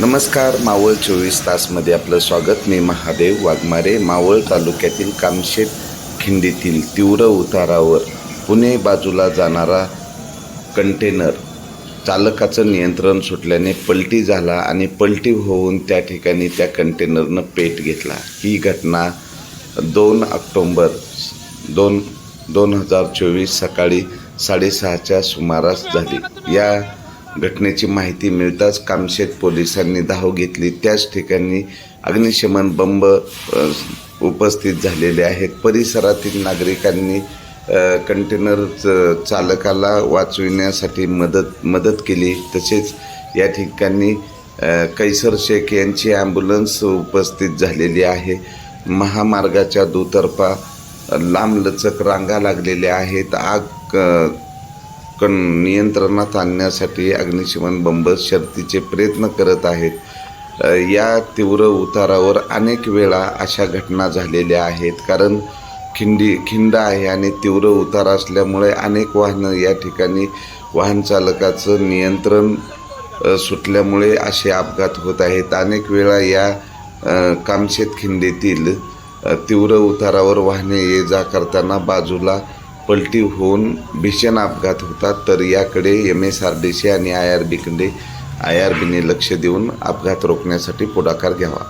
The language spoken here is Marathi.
नमस्कार मावळ चोवीस तासमध्ये आपलं स्वागत. मी महादेव वाघमारे मावळ तालुक्यातील कामशेत खिंडीतील तीव्र उतारावर पुणे बाजूला जाणारा कंटेनर चालकाचं नियंत्रण सुटल्याने पलटी झाला आणि पलटी होऊन त्या ठिकाणी त्या कंटेनरनं पेट घेतला. ही घटना दोन ऑक्टोंबर दोन दोन हजार चोवीस सकाळी साडेसहाच्या सुमारास झाली. या घटनेची माहिती मिळताच कामशेत पोलिसांनी धाव घेतली. त्याच ठिकाणी अग्निशमन बंब उपस्थित झालेले आहेत. परिसरातील नागरिकांनी कंटेनर चालकाला वाचविण्यासाठी मदत मदत केली. तसेच या ठिकाणी कैसर शेख यांची ॲम्ब्युलन्स उपस्थित झालेली आहे. महामार्गाच्या दुतर्फा लांबलचक रांगा लागलेल्या आहेत. आग कण नियंत्रणात आणण्यासाठी अग्निशमन बंब शर्तीचे प्रयत्न करत आहेत. या तीव्र उतारावर अनेक वेळा अशा घटना झालेल्या आहेत. कारण खिंडी खिंड आहे आणि तीव्र उतार असल्यामुळे अनेक वाहनं या ठिकाणी वाहन चालकाचं नियंत्रण सुटल्यामुळे असे अपघात होत आहेत. अनेक वेळा या कामशेत खिंडीतील तीव्र उतारावर वाहने ये जा करताना बाजूला पलटी होऊन भीषण अपघात होतात तर याकडे M S R D C आणि आय आर बीकडे आय आर बीने लक्ष देऊन अपघात रोखण्यासाठी पुढाकार घ्यावा.